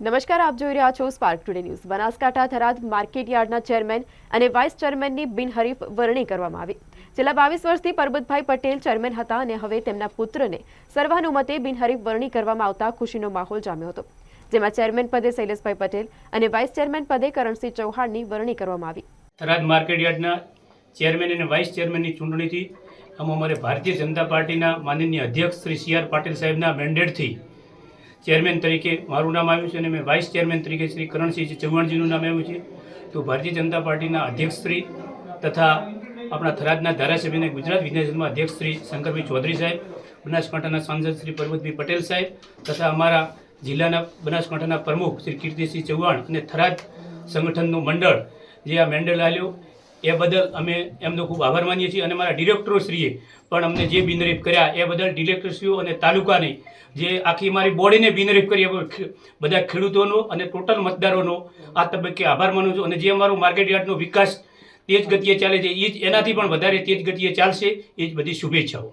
નમસ્કાર, આપ જોઈ રહ્યા છો Spark Today News Banaskantha Tharad market યાર્ડના ચેરમેન અને વાઇસ ચેરમેનની બિનહરીફ વરણી કરવામાં આવી. છેલ્લા બાવીસ વર્ષથી પરબતભાઈ પટેલ ચેરમેન હતા અને હવે તેમના પુત્રને સર્વાનુમતે બિનહરીફ વરણી કરવામાં આવતા ખુશીનો માહોલ જામ્યો હતો. જેમાં ચેરમેન પદે શૈલેષભાઈ પટેલ અને વાઇસ ચેરમેન પદે કરણસિંહ ચૌહાણની વરણી કરવામાં આવી. થરાદ માર્કેટ યાર્ડના ચેરમેન અને વાઇસ ચેરમેનની ચૂંટણીથી અમારે ભારતીય જનતા પાર્ટીના માનનીય અધ્યક્ષ શ્રી સી આર પાટીલ સાહેબના મેન્ડેટથી ચેરમેન તરીકે મારું નામ આવ્યું છે અને મેં વાઇસ ચેરમેન તરીકે શ્રી કરણસિંહ ચૌહાણજીનું નામ આવ્યું છે, તો ભારતીય જનતા પાર્ટીના અધ્યક્ષ શ્રી તથા આપણા થરાદના ધારાસભ્યને ગુજરાત વિધાનસભામાં અધ્યક્ષ શ્રી શંકરભાઈ ચૌધરી સાહેબ, બનાસકાંઠાના સાંસદ શ્રી પરબતભાઈ પટેલ સાહેબ તથા અમારા જિલ્લાના બનાસકાંઠાના પ્રમુખ શ્રી કીર્તિસિંહ ચૌહાણ અને થરાદ સંગઠનનું મંડળ જે આ મેન્ડલ આલ્યો એ બદલ અમે એમનો ખૂબ આભાર માનીએ છીએ અને મારા ડિરેક્ટરોશ્રીએ પણ અમને જે બિનરીફ કર્યા, એ બદલ ડિરેક્ટરશ્રીઓ અને તાલુકાની જે આખી મારી બોડીને બિનરીફ કરી બધા ખેડૂતોનો અને ટોટલ મતદારોનો આ તબક્કે આભાર માનું છું અને જે અમારો માર્કેટ યાર્ડનો વિકાસ તેજ ગતિએ ચાલે છે એ જ એનાથી પણ વધારે તેજ ગતિએ ચાલશે, એ જ બધી શુભેચ્છાઓ.